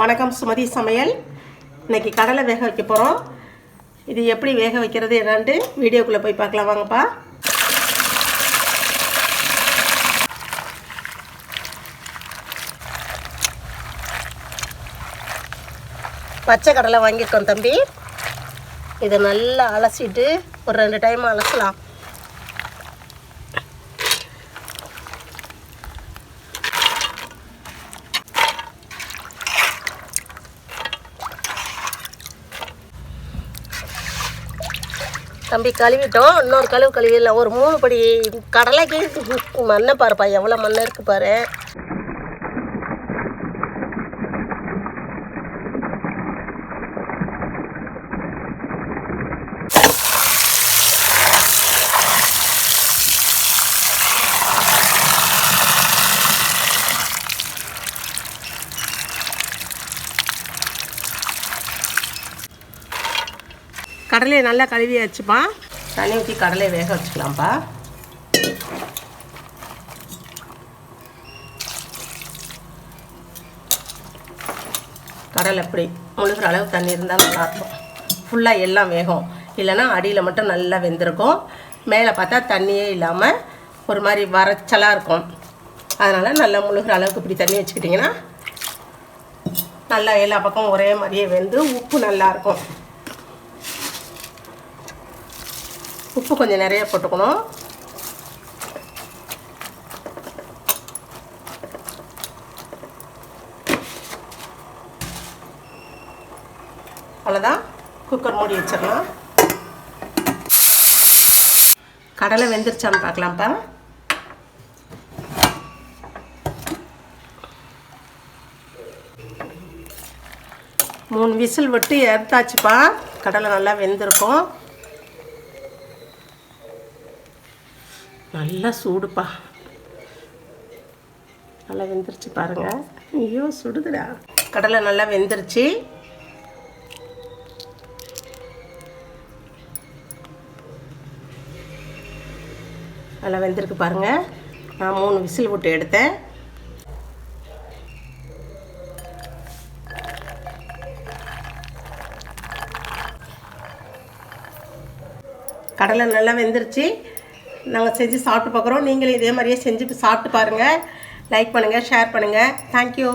வணக்கம் சுமதி சமையல். இன்னைக்கு கடலை வேக வைக்க போகிறோம் இது எப்படி வேக வைக்கிறது என்னான்ட்டு வீடியோக்குள்ளே போய் பார்க்கலாம் வாங்கப்பா. பச்சை கடலை வாங்கியிருக்கோம் தம்பி. இதை நல்லா அலசிட்டு ஒரு ரெண்டு டைம் அலசலாம். தம்பி கழுவிட்டோம் இன்னொரு கழுவு கழுவிடலாம். ஒரு மூணு படி கடலைக்கு மண்ணை பாருப்பா எவ்வளோ மண்ணை இருக்கு பாரு. கடலையை நல்லா கழுவி வச்சுப்பா தண்ணி ஊற்றி கடலையை வேக வச்சுக்கலாம்ப்பா. கடலை எப்படி முழுகிற அளவு தண்ணி இருந்தால் நல்லாயிருக்கும் ஃபுல்லாக எல்லாம் வேகும். இல்லைன்னா அடியில் மட்டும் நல்லா வெந்திருக்கும். மேலே பார்த்தா தண்ணியே இல்லாமல் ஒரு மாதிரி வறச்சலாக இருக்கும். அதனால் நல்லா முழுகிற அளவுக்கு இப்படி தண்ணி வச்சுக்கிட்டிங்கன்னா நல்லா எல்லா பக்கமும் ஒரே மாதிரியே வெந்து உப்பு நல்லாயிருக்கும் உப்பு கொஞ்சம் நிறைய போட்டுக்கணும். அவ்வளோதான் குக்கர் மூடி வச்சிடலாம். கடலை வெந்துருச்சான்னு பார்க்கலாம்ப்பா மூணு விசில் விட்டு எடுத்தாச்சுப்பா. கடலை நல்லா வெந்திருக்கும். நல்லா சூடுப்பா. நல்லா வெந்துருச்சு பாருங்க. ஐயோ சுடுதுடா. கடலை நல்லா வெந்துருச்சு. நல்லா வெந்திருக்கு பாருங்க. நான் மூணு விசில் விட்டு எடுத்தேன். கடலை நல்லா வெந்துருச்சு. நாங்கள் செஞ்சு சாப்பிட்டு பார்க்குறோம். நீங்களும் இதே மாதிரியே செஞ்சு சாப்பிட்டு பாருங்கள் லைக் பண்ணுங்கள் ஷேர் பண்ணுங்கள் தேங்க்யூ